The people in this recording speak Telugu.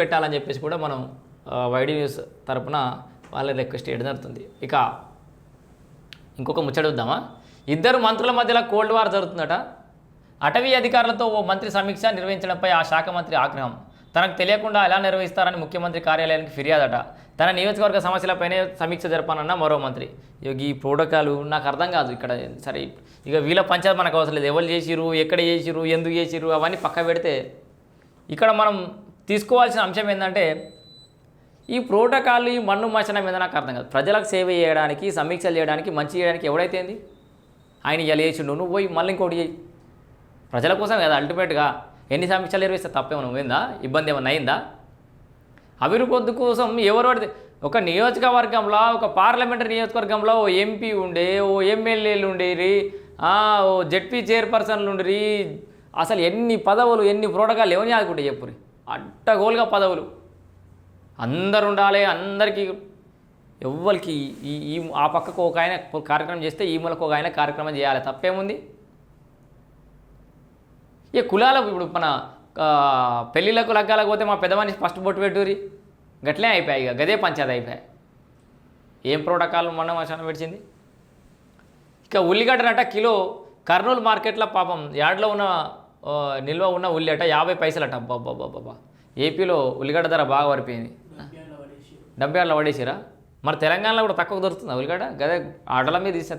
పెట్టాలని చెప్పేసి కూడా మనం వైడి న్యూస్ తరపున వాళ్ళ రిక్వెస్ట్ చేయడం జరుగుతుంది. ఇక ఇంకొక ముచ్చట చూద్దామా? ఇద్దరు మంత్రుల మధ్యలో కోల్డ్ వార్ జరుగుతుందట. అటవీ అధికారులతో ఓ మంత్రి సమీక్ష నిర్వహించడంపై ఆ శాఖ మంత్రి ఆగ్రహం. తనకు తెలియకుండా ఎలా నిర్వహిస్తారని ముఖ్యమంత్రి కార్యాలయానికి ఫిర్యాదట. తన నియోజకవర్గ సమస్యలపైనే సమీక్ష జరపానన్న మరో మంత్రి. ఇక ఈ ప్రోటోకాల్ నాకు అర్థం కాదు ఇక్కడ. సరే ఇక వీళ్ళ పంచాయతీ మనకు అవసరం లేదు. ఎవరు చేసిరు ఎక్కడ చేసిరు ఎందుకు చేసిరు అవన్నీ పక్క పెడితే ఇక్కడ మనం తీసుకోవాల్సిన అంశం ఏంటంటే ఈ ప్రోటోకాల్ ఈ మన్ను మచనం మీద నాకు అర్థం కాదు. ప్రజలకు సేవ చేయడానికి సమీక్షలు చేయడానికి మంచి చేయడానికి ఎవడైతే ఆయన ఇలా చేసిండు నువ్వు పోయి మళ్ళీ ఇంకోటి చేయి ప్రజల కోసం కదా అల్టిమేట్గా ఎన్ని సమీక్షలు నిర్వహిస్తే తప్పేమో పోయిందా ఇబ్బంది ఏమన్నా అయిందా? అభివృద్ధి కోసం ఎవరు పడితే ఒక నియోజకవర్గంలో ఒక పార్లమెంటరీ నియోజకవర్గంలో ఓ ఎంపీ ఉండే ఓ ఎమ్మెల్యేలు ఉండేరి ఓ జెడ్పీ చైర్పర్సన్లు ఉండేరి అసలు ఎన్ని పదవులు ఎన్ని ప్రోటోకాల్ ఎవరిని ఆదుకుంటే చెప్పురి అడ్డగోలుగా పదవులు. అందరు ఉండాలి అందరికీ ఎవ్వరికి ఈ ఈ ఆ పక్కకు ఒక ఆయన కార్యక్రమం చేస్తే ఈ మూలకు ఒక ఆయన కార్యక్రమం చేయాలి. తప్పేముంది? ఇక కులాలకు ఇప్పుడు మన పెళ్ళిళ్ళకు లగ్గాలకు పోతే మా పెద్ద మనిషి ఫస్ట్ బొట్టు పెట్టురి గట్లే అయిపోయాయి ఇక. గదే పంచాయతీ అయిపోయాయి. ఏం ప్రోటోకాల్ మొన్న మశానం పెట్టింది ఇక ఉల్లిగడ్డనట కిలో కర్నూలు మార్కెట్లో పాపం యార్డ్లో ఉన్న నిల్వ ఉన్న ఉల్లి అట యాభై పైసలట. బాబా ఏపీలో ఉల్లిగడ్డ ధర బాగా పడిపోయింది డెబ్బై ఏళ్ళ పడేసిరా మరి తెలంగాణలో కూడా తక్కువ దొరుకుతుందా ఉల్లిగడ్డ? గదే ఆటల మీద తీస్తే